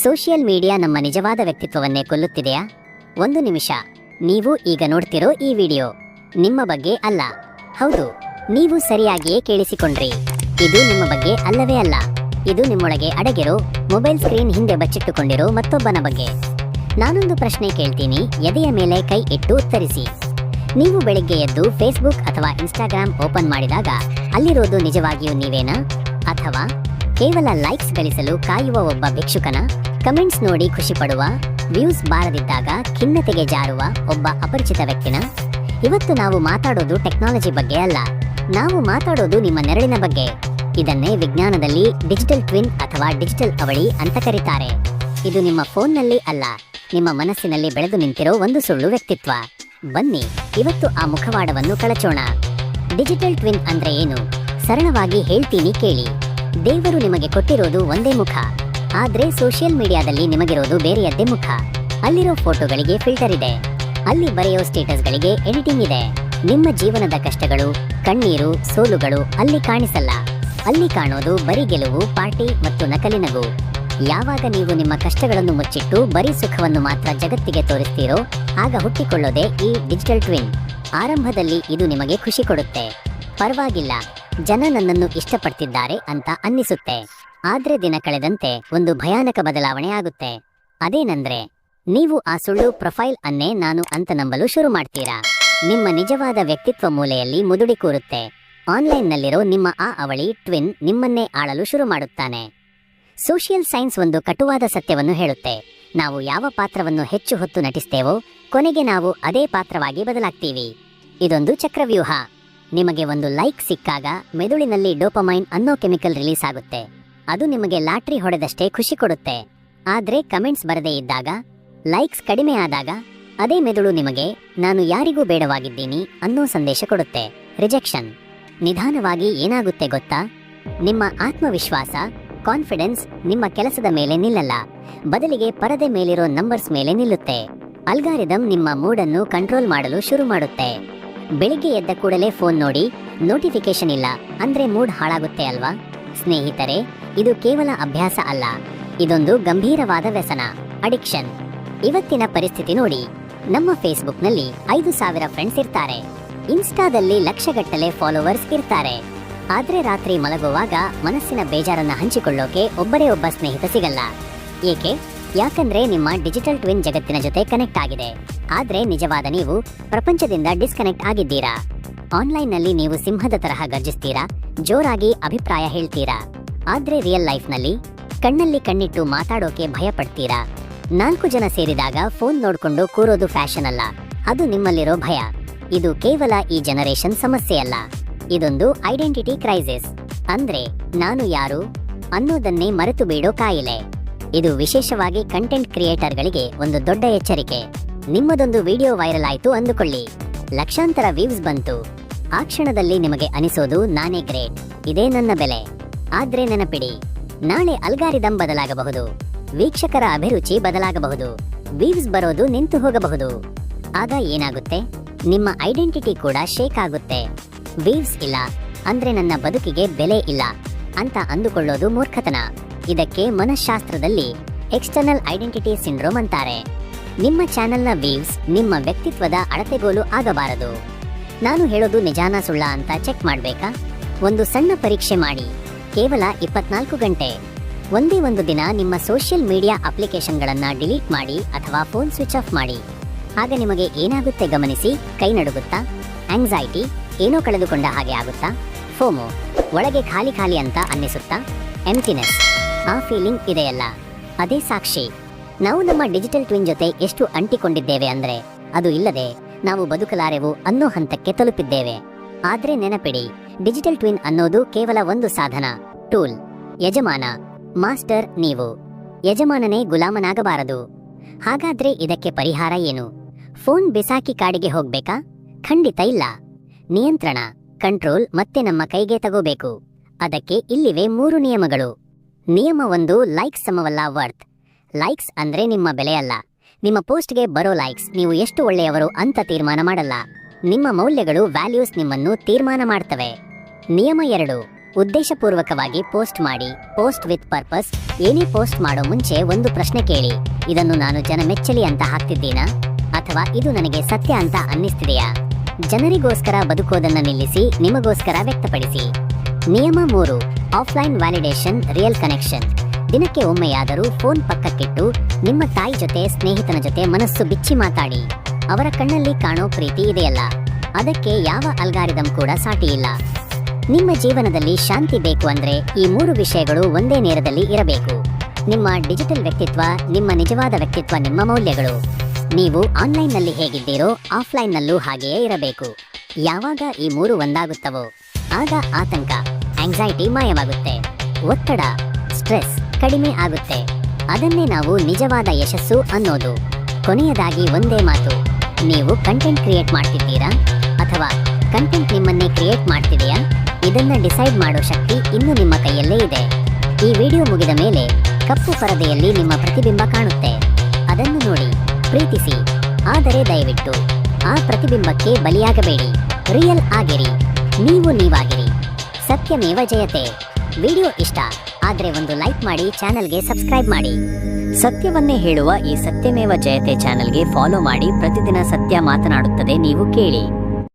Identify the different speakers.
Speaker 1: Social media ನಮ್ಮ ನಿಜವಾದ ವ್ಯಕ್ತಿತ್ವವನ್ನೇ ಕೊಲ್ಲುತ್ತಿದೆಯಾ? ಒಂದು ನಿಮಿಷ. ನೀವು ಈಗ ನೋಡ್ತಿರೋ ಈ ವಿಡಿಯೋ. ನಿಮ್ಮ ಬಗ್ಗೆ ಅಲ್ಲ. ಹೌದು, ನೀವು ಸರಿಯಾಗಿಯೇ ಕೇಳಿಸಿಕೊಂಡ್ರಿ. ಇದು ನಿಮ್ಮ ಬಗ್ಗೆ ಅಲ್ಲವೇ ಅಲ್ಲ. ಇದು ನಿಮ್ಮೊಳಗೆ ಅಡಗಿರೋ, ಮೊಬೈಲ್ ಸ್ಕ್ರೀನ್ ಹಿಂದೆ ಬಚ್ಚಿಟ್ಟುಕೊಂಡಿರೋ ಮತ್ತೊಬ್ಬನ ಬಗ್ಗೆ. ನಾನೊಂದು ಪ್ರಶ್ನೆ ಕೇಳ್ತೀನಿ, ಎದೆಯ ಮೇಲೆ ಕೈ ಇಟ್ಟು ಉತ್ತರಿಸಿ. ನೀವು ಬೆಳಿಗ್ಗೆ ಎದ್ದು ಫೇಸ್ಬುಕ್ ಅಥವಾ ಇನ್ಸ್ಟಾಗ್ರಾಮ್ ಓಪನ್ ಮಾಡಿದಾಗ ಅಲ್ಲಿರೋದು ನಿಜವಾಗಿಯೂ ನೀವೇನಾ? ಅಥವಾ ಕೇವಲ ಲೈಕ್ಸ್ ಗಳಿಸಲು ಕಾಯುವ ಒಬ್ಬ ಭಿಕ್ಷುಕನ? ಕಮೆಂಟ್ಸ್ ನೋಡಿ ಖುಷಿ ಪಡುವ ವ್ಯೂಸ್ ಬಾರದಿದ್ದಾಗ ಖಿನ್ನತೆಗೆ ಜಾರುವ ಒಬ್ಬ ಅಪರಿಚಿತ ವ್ಯಕ್ತಿನ. ಇವತ್ತು ನಾವು ಮಾತಾಡೋದು ಟೆಕ್ನಾಲಜಿ ಬಗ್ಗೆ ಅಲ್ಲ. ನಾವು ಮಾತಾಡೋದು ನಿಮ್ಮ ನೆರಳಿನ ಬಗ್ಗೆ. ಇದನ್ನೇ ವಿಜ್ಞಾನದಲ್ಲಿ ಡಿಜಿಟಲ್ ಟ್ವಿನ್ ಅಥವಾ ಡಿಜಿಟಲ್ ಅವಳಿ ಅಂತ ಕರೀತಾರೆ. ಇದು ನಿಮ್ಮ ಫೋನ್ನಲ್ಲಿ ಅಲ್ಲ, ನಿಮ್ಮ ಮನಸ್ಸಿನಲ್ಲಿ ಬೆಳೆದು ನಿಂತಿರೋ ಒಂದು ಸುಳ್ಳು ವ್ಯಕ್ತಿತ್ವ. ಬನ್ನಿ, ಇವತ್ತು ಆ ಮುಖವಾಡವನ್ನು ಕಳಚೋಣ. ಡಿಜಿಟಲ್ ಟ್ವಿನ್ ಅಂದ್ರೆ ಏನು? ಸರಳವಾಗಿ ಹೇಳ್ತೀನಿ ಕೇಳಿ. ದೇವರು ನಿಮಗೆ ಕೊಟ್ಟಿರೋದು ಒಂದೇ ಮುಖ. ಆದ್ರೆ ಸೋಷಿಯಲ್ ಮೀಡಿಯಾದಲ್ಲಿ ನಿಮಗಿರೋದು ಬೇರೆಯದ್ದೇ ಮುಖ. ಅಲ್ಲಿರೋ ಫೋಟೋಗಳಿಗೆ ಫಿಲ್ಟರ್ ಇದೆ. ಅಲ್ಲಿ ಬರೆಯೋ ಸ್ಟೇಟಸ್ಗಳಿಗೆ ಎಡಿಟಿಂಗ್ ಇದೆ. ನಿಮ್ಮ ಜೀವನದ ಕಷ್ಟಗಳು, ಕಣ್ಣೀರು, ಸೋಲುಗಳು ಅಲ್ಲಿ ಕಾಣಿಸಲ್ಲ. ಅಲ್ಲಿ ಕಾಣೋದು ಬರೀ ಗೆಲುವು, ಪಾರ್ಟಿ ಮತ್ತು ನಕಲಿ ನಗು. ಯಾವಾಗ ನೀವು ನಿಮ್ಮ ಕಷ್ಟಗಳನ್ನು ಮುಚ್ಚಿಟ್ಟು ಬರೀ ಸುಖವನ್ನು ಮಾತ್ರ ಜಗತ್ತಿಗೆ ತೋರಿಸ್ತೀರೋ, ಆಗ ಹುಟ್ಟಿಕೊಳ್ಳೋದೇ ಈ ಡಿಜಿಟಲ್ ಟ್ವಿನ್. ಆರಂಭದಲ್ಲಿ ಇದು ನಿಮಗೆ ಖುಷಿ ಕೊಡುತ್ತೆ. ಪರವಾಗಿಲ್ಲ. ಜನ ನನ್ನನ್ನು ಇಷ್ಟಪಡ್ತಿದ್ದಾರೆ ಅಂತ ಅನ್ನಿಸುತ್ತೆ. ಆದ್ರೆ ದಿನ ಕಳೆದಂತೆ ಒಂದು ಭಯಾನಕ ಬದಲಾವಣೆ ಆಗುತ್ತೆ. ಅದೇನಂದ್ರೆ, ನೀವು ಆ ಸುಳ್ಳು ಪ್ರೊಫೈಲ್ ಅನ್ನೇ ನಾನು ಅಂತ ನಂಬಲು ಶುರು ಮಾಡ್ತೀರಾ? ನಿಮ್ಮ ನಿಜವಾದ ವ್ಯಕ್ತಿತ್ವ ಮೂಲೆಯಲ್ಲಿ ಮುದುಡಿ ಕೂರುತ್ತೆ. ಆನ್ಲೈನ್ನಲ್ಲಿರೋ ನಿಮ್ಮ ಆ ಅವಳಿ ಟ್ವಿನ್ ನಿಮ್ಮನ್ನೇ ಆಳಲು ಶುರು ಮಾಡುತ್ತಾನೆ. ಸೋಷಿಯಲ್ ಸೈನ್ಸ್ ಒಂದು ಕಟುವಾದ ಸತ್ಯವನ್ನು ಹೇಳುತ್ತೆ. ನಾವು ಯಾವ ಪಾತ್ರವನ್ನು ಹೆಚ್ಚು ಹೊತ್ತು ನಟಿಸ್ತೇವೋ, ಕೊನೆಗೆ ನಾವು ಅದೇ ಪಾತ್ರವಾಗಿ ಬದಲಾಗ್ತೀವಿ. ಇದೊಂದು ಚಕ್ರವ್ಯೂಹ. ನಿಮಗೆ ಒಂದು ಲೈಕ್ ಸಿಕ್ಕಾಗ ಮೆದುಳಿನಲ್ಲಿ ಡೋಪಮೈನ್ ಅನ್ನೋ ಕೆಮಿಕಲ್ ರಿಲೀಸ್ ಆಗುತ್ತೆ. ಅದು ನಿಮಗೆ ಲಾಟ್ರಿ ಹೊಡೆದಷ್ಟೇ ಖುಷಿ ಕೊಡುತ್ತೆ. ಆದರೆ ಕಮೆಂಟ್ಸ್ ಬರದೇ ಇದ್ದಾಗ, ಲೈಕ್ಸ್ ಕಡಿಮೆ ಆದಾಗ, ಅದೇ ಮೆದುಳು ನಿಮಗೆ, ನಾನು ಯಾರಿಗೂ ಬೇಡವಾಗಿದ್ದೀನಿ ಅನ್ನೋ ಸಂದೇಶ ಕೊಡುತ್ತೆ. ರಿಜೆಕ್ಷನ್. ನಿಧಾನವಾಗಿ ಏನಾಗುತ್ತೆ ಗೊತ್ತಾ? ನಿಮ್ಮ ಆತ್ಮವಿಶ್ವಾಸ, ಕಾನ್ಫಿಡೆನ್ಸ್ ನಿಮ್ಮ ಕೆಲಸದ ಮೇಲೆ ನಿಲ್ಲಲ್ಲ. ಬದಲಿಗೆ ಪರದೆ ಮೇಲಿರೋ ನಂಬರ್ಸ್ ಮೇಲೆ ನಿಲ್ಲುತ್ತೆ. ಅಲ್ಗಾರಿದಮ್ ನಿಮ್ಮ ಮೂಡನ್ನು ಕಂಟ್ರೋಲ್ ಮಾಡಲು ಶುರು ಮಾಡುತ್ತೆ. ಬೆಳಿಗ್ಗೆ ಎದ್ದ ಕೂಡಲೇ ಫೋನ್ ನೋಡಿ ನೋಟಿಫಿಕೇಶನ್ ಇಲ್ಲ. ಅಂದ್ರೆ ಮೂಡ್ ಹಾಳಾಗುತ್ತೆ ಅಲ್ವಾ? ಸ್ನೇಹಿತರೆ, ಇದು ಕೇವಲ ಅಭ್ಯಾಸ ಅಲ್ಲ. ಇದೊಂದು ಗಂಭೀರವಾದ ವ್ಯಸನ ಅಡಿಕ್ಷನ್ ಇವತ್ತಿನ ಪರಿಸ್ಥಿತಿ ನೋಡಿ. ನಮ್ಮ ಫೇಸ್ಬುಕ್ನಲ್ಲಿ ಐದು ಸಾವಿರ ಫ್ರೆಂಡ್ಸ್ ಇರ್ತಾರೆ. ಇನ್ಸ್ಟಾದಲ್ಲಿ ಲಕ್ಷಗಟ್ಟಲೆ ಫಾಲೋವರ್ಸ್ ಇರ್ತಾರೆ. ಆದ್ರೆ ರಾತ್ರಿ ಮಲಗುವಾಗ ಮನಸ್ಸಿನ ಬೇಜಾರನ್ನ ಹಂಚಿಕೊಳ್ಳೋಕೆ ಒಬ್ಬರೇ ಒಬ್ಬ ಸ್ನೇಹಿತ ಸಿಗಲ್ಲ. ಏಕೆ? ಯಾಕಂದ್ರೆ ನಿಮ್ಮ ಡಿಜಿಟಲ್ ಟ್ವಿನ್ ಜಗತ್ತಿನ ಜೊತೆ ಕನೆಕ್ಟ್ ಆಗಿದೆ. ಆದ್ರೆ ನಿಜವಾದ ನೀವು ಪ್ರಪಂಚದಿಂದ ಡಿಸ್ಕನೆಕ್ಟ್ ಆಗಿದ್ದೀರಾ? ಆನ್ಲೈನ್ನಲ್ಲಿ ನೀವು ಸಿಂಹದ ತರಹ ಗರ್ಜಿಸ್ತೀರಾ? ಜೋರಾಗಿ ಅಭಿಪ್ರಾಯ ಹೇಳ್ತೀರಾ? ಆದ್ರೆ ರಿಯಲ್ ಲೈಫ್ನಲ್ಲಿ ಕಣ್ಣಲ್ಲಿ ಕಣ್ಣಿಟ್ಟು ಮಾತಾಡೋಕೆ ಭಯ ಪಡ್ತೀರಾ ನಾಲ್ಕು ಜನ ಸೇರಿದಾಗ ಫೋನ್ ನೋಡ್ಕೊಂಡು ಕೂರೋದು ಫ್ಯಾಷನ್ ಅಲ್ಲ. ಅದು ನಿಮ್ಮಲ್ಲಿರೋ ಭಯ. ಇದು ಕೇವಲ ಈ ಜನರೇಷನ್ ಸಮಸ್ಯೆ ಅಲ್ಲ. ಇದೊಂದು ಐಡೆಂಟಿಟಿ ಕ್ರೈಸಿಸ್ ಅಂದ್ರೆ ನಾನು ಯಾರು ಅನ್ನೋದನ್ನೇ ಮರೆತು ಬಿಡೋ ಕಾಯಿಲೆ. ಇದು ವಿಶೇಷವಾಗಿ ಕಂಟೆಂಟ್ ಕ್ರಿಯೇಟರ್ಗಳಿಗೆ ಒಂದು ದೊಡ್ಡ ಎಚ್ಚರಿಕೆ. ನಿಮ್ಮದೊಂದು ವಿಡಿಯೋ ವೈರಲ್ ಆಯ್ತು ಅಂದುಕೊಳ್ಳಿ. ಲಕ್ಷಾಂತರ ವ್ಯೂಸ್ ಬಂತು. ಆ ಕ್ಷಣದಲ್ಲಿ ನಿಮಗೆ ಅನಿಸೋದು ನಾನೇ ಗ್ರೇಟ್ ಇದೇ ನನ್ನ ಬೆಲೆ. ಆದ್ರೆ ನೆನಪಿಡಿ, ನಾಳೆ ಅಲ್ಗಾರಿದಮ್ ಬದಲಾಗಬಹುದು. ವೀಕ್ಷಕರ ಅಭಿರುಚಿ ಬದಲಾಗಬಹುದು. ವ್ಯೂಸ್ ಬರೋದು ನಿಂತು ಹೋಗಬಹುದು. ಆಗ ಏನಾಗುತ್ತೆ? ನಿಮ್ಮ ಐಡೆಂಟಿಟಿ ಕೂಡ ಶೇಕ್ ಆಗುತ್ತೆ. ವೀವ್ಸ್ ಇಲ್ಲ, ಅಂದ್ರೆ ನನ್ನ ಬದುಕಿಗೆ ಬೆಲೆ ಇಲ್ಲ ಅಂತ ಅಂದುಕೊಳ್ಳೋದು ಮೂರ್ಖತನ. ಇದಕ್ಕೆ ಮನಃಶಾಸ್ತ್ರದಲ್ಲಿ ಎಕ್ಸ್ಟರ್ನಲ್ ಐಡೆಂಟಿಟಿ ಸಿಂಡ್ರೋಮ್ ಅಂತಾರೆ. ನಿಮ್ಮ ಚಾನೆಲ್ನ ವೀವ್ಸ್ ನಿಮ್ಮ ವ್ಯಕ್ತಿತ್ವದ ಅಳತೆಗೋಲು ಆಗಬಾರದು. ನಾನು ಹೇಳೋದು ನಿಜಾನ ಸುಳ್ಳ ಅಂತ ಚೆಕ್ ಮಾಡಬೇಕಾ? ಒಂದು ಸಣ್ಣ ಪರೀಕ್ಷೆ ಮಾಡಿ. ಕೇವಲ ಇಪ್ಪತ್ನಾಲ್ಕು ಗಂಟೆ. ಒಂದೇ ಒಂದು ದಿನ ನಿಮ್ಮ ಸೋಷಿಯಲ್ ಮೀಡಿಯಾ ಅಪ್ಲಿಕೇಶನ್ಗಳನ್ನು ಡಿಲೀಟ್ ಮಾಡಿ ಅಥವಾ ಫೋನ್ ಸ್ವಿಚ್ ಆಫ್ ಮಾಡಿ. ಆಗ ನಿಮಗೆ ಏನಾಗುತ್ತೆ ಗಮನಿಸಿ, ಕೈ ನಡುಗುತ್ತಾ? ಆಂಗ್ಸೈಟಿ ಏನೋ ಕಳೆದುಕೊಂಡ ಹಾಗೆ ಆಗುತ್ತಾ? ಫೋಮೋ, ಒಳಗೆ ಖಾಲಿ ಖಾಲಿ ಅಂತ ಅನ್ನಿಸುತ್ತಾ? ಎಂಟಿನೆಸ್ ಆ ಫೀಲಿಂಗ್ ಇದೆಯಲ್ಲ? ಅದೇ ಸಾಕ್ಷಿ. ನಾವು ನಮ್ಮ ಡಿಜಿಟಲ್ ಟ್ವಿನ್ ಜೊತೆ ಎಷ್ಟು ಅಂಟಿಕೊಂಡಿದ್ದೇವೆ ಅಂದ್ರೆ, ಅದು ಇಲ್ಲದೆ ನಾವು ಬದುಕಲಾರೆವು ಅನ್ನೋ ಹಂತಕ್ಕೆ ತಲುಪಿದ್ದೇವೆ. ಆದ್ರೆ ನೆನಪಿಡಿ ಡಿಜಿಟಲ್ ಟ್ವಿನ್ ಅನ್ನೋದು ಕೇವಲ ಒಂದು ಸಾಧನ ಟೂಲ್ ಯಜಮಾನ ಮಾಸ್ಟರ್ ನೀವು. ಯಜಮಾನನೇ ಗುಲಾಮನಾಗಬಾರದು. ಹಾಗಾದ್ರೆ ಇದಕ್ಕೆ ಪರಿಹಾರ ಏನು? ಫೋನ್ ಬಿಸಾಕಿ ಕಾಡಿಗೆ ಹೋಗ್ಬೇಕಾ? ಖಂಡಿತ ಇಲ್ಲ. ನಿಯಂತ್ರಣ ಕಂಟ್ರೋಲ್ ಮತ್ತೆ ನಮ್ಮ ಕೈಗೆ ತಗೋಬೇಕು. ಅದಕ್ಕೆ ಇಲ್ಲಿವೆ ಮೂರು ನಿಯಮಗಳು. ನಿಯಮ ಒಂದು ಲೈಕ್ಸ್ ಸಮವಲ್ಲ ವರ್ತ್ ಲೈಕ್ಸ್ ಅಂದ್ರೆ ನಿಮ್ಮ ಬೆಲೆ ಅಲ್ಲ. ನಿಮ್ಮ ಪೋಸ್ಟ್ಗೆ ಬರೋ ಲೈಕ್ಸ್ ನೀವು ಎಷ್ಟು ಒಳ್ಳೆಯವರು ಅಂತ ತೀರ್ಮಾನ ಮಾಡಲ್ಲ. ನಿಮ್ಮ ಮೌಲ್ಯಗಳು ವ್ಯಾಲ್ಯೂಸ್ ನಿಮ್ಮನ್ನು ತೀರ್ಮಾನ ಮಾಡ್ತವೆ. ನಿಯಮ ಎರಡು. ಉದ್ದೇಶಪೂರ್ವಕವಾಗಿ ಪೋಸ್ಟ್ ಮಾಡಿ ಪೋಸ್ಟ್ ವಿತ್ ಪರ್ಪಸ್ ಏನೇ ಪೋಸ್ಟ್ ಮಾಡೋ ಮುಂಚೆ ಒಂದು ಪ್ರಶ್ನೆ ಕೇಳಿ. ಇದನ್ನು ನಾನು ಜನ ಮೆಚ್ಚಲಿ ಅಂತ ಹಾಕ್ತಿದ್ದೀನಾ? ಅಥವಾ ಇದು ನನಗೆ ಸತ್ಯ ಅಂತ ಅನ್ನಿಸ್ತಿದೆಯಾ? ಜನರಿಗೋಸ್ಕರ ಬದುಕೋದನ್ನ ನಿಲ್ಲಿಸಿ, ನಿಮಗೋಸ್ಕರ ವ್ಯಕ್ತಪಡಿಸಿ. ನಿಯಮ ಮೂರು. Offline validation, real connection. ದಿನಕ್ಕೆ ಒಮ್ಮೆಯಾದರೂ ಫೋನ್ ಪಕ್ಕಕ್ಕಿಟ್ಟು ನಿಮ್ಮ ತಾಯಿ ಜೊತೆ, ಸ್ನೇಹಿತನ ಜೊತೆ ಮನಸ್ಸು ಬಿಚ್ಚಿ ಮಾತಾಡಿ. ಅವರ ಕಣ್ಣಲ್ಲಿ ಕಾಣೋ ಪ್ರೀತಿ ಇದೆಯಲ್ಲ. ಅದಕ್ಕೆ ಯಾವ ಅಲ್ಗಾರಿದಮ್ ಕೂಡ ಸಾಟಿ ಇಲ್ಲ. ನಿಮ್ಮ ಜೀವನದಲ್ಲಿ ಶಾಂತಿ ಬೇಕು ಅಂದ್ರೆ ಈ ಮೂರು ವಿಷಯಗಳು ಒಂದೇ ನೇರದಲ್ಲಿ ಇರಬೇಕು. ನಿಮ್ಮ ಡಿಜಿಟಲ್ ವ್ಯಕ್ತಿತ್ವ, ನಿಮ್ಮ ನಿಜವಾದ ವ್ಯಕ್ತಿತ್ವ, ನಿಮ್ಮ ಮೌಲ್ಯಗಳು. ನೀವು ಆನ್ಲೈನ್ನಲ್ಲಿ ಹೇಗಿದ್ದೀರೋ ಆಫ್ಲೈನ್ನಲ್ಲೂ ಹಾಗೆಯೇ ಇರಬೇಕು. ಯಾವಾಗ ಈ ಮೂರು ಒಂದಾಗುತ್ತವೋ, ಆಗ ಆತಂಕ. ಆಂಗ್ಸೈಟಿ ಮಾಯವಾಗುತ್ತೆ. ಒತ್ತಡ ಸ್ಟ್ರೆಸ್ ಕಡಿಮೆ ಆಗುತ್ತೆ. ಅದನ್ನೇ ನಾವು ನಿಜವಾದ ಯಶಸ್ಸು ಅನ್ನೋದು. ಕೊನೆಯದಾಗಿ ಒಂದೇ ಮಾತು. ನೀವು ಕಂಟೆಂಟ್ ಕ್ರಿಯೇಟ್ ಮಾಡ್ತಿದ್ದೀರಾ? ಅಥವಾ ಕಂಟೆಂಟ್ ನಿಮ್ಮನ್ನೇ ಕ್ರಿಯೇಟ್ ಮಾಡ್ತಿದೆಯಾ? ಇದನ್ನ ಡಿಸೈಡ್ ಮಾಡೋ ಶಕ್ತಿ ಇನ್ನು ನಿಮ್ಮ ಕೈಯಲ್ಲೇ ಇದೆ. ಈ ವಿಡಿಯೋ ಮುಗಿದ ಮೇಲೆ ಕಪ್ಪು ಪರದೆಯಲ್ಲಿ ನಿಮ್ಮ ಪ್ರತಿಬಿಂಬ ಕಾಣುತ್ತೆ. ಅದನ್ನು ನೋಡಿ ಪ್ರೀತಿಸಿ. ಆದರೆ ದಯವಿಟ್ಟು ಆ ಪ್ರತಿಬಿಂಬಕ್ಕೆ ಬಲಿಯಾಗಬೇಡಿ. ರಿಯಲ್ ಆಗಿರಿ. ನೀವು ನೀವಾಗಿರಿ. ಸತ್ಯಮೇವ ಜಯತೆ ವಿಡಿಯೋ ಇಷ್ಟ ಆದರೆ ಒಂದು ಲೈಕ್ ಮಾಡಿ, ಚಾನೆಲ್ಗೆ ಸಬ್ಸ್ಕ್ರೈಬ್ ಮಾಡಿ.
Speaker 2: ಸತ್ಯವನ್ನೇ ಹೇಳುವ ಈ ಸತ್ಯಮೇವ ಜಯತೆ ಚಾನೆಲ್ಗೆ ಫಾಲೋ ಮಾಡಿ. ಪ್ರತಿದಿನ ಸತ್ಯ ಮಾತನಾಡುತ್ತದೆ, ನೀವು ಕೇಳಿ.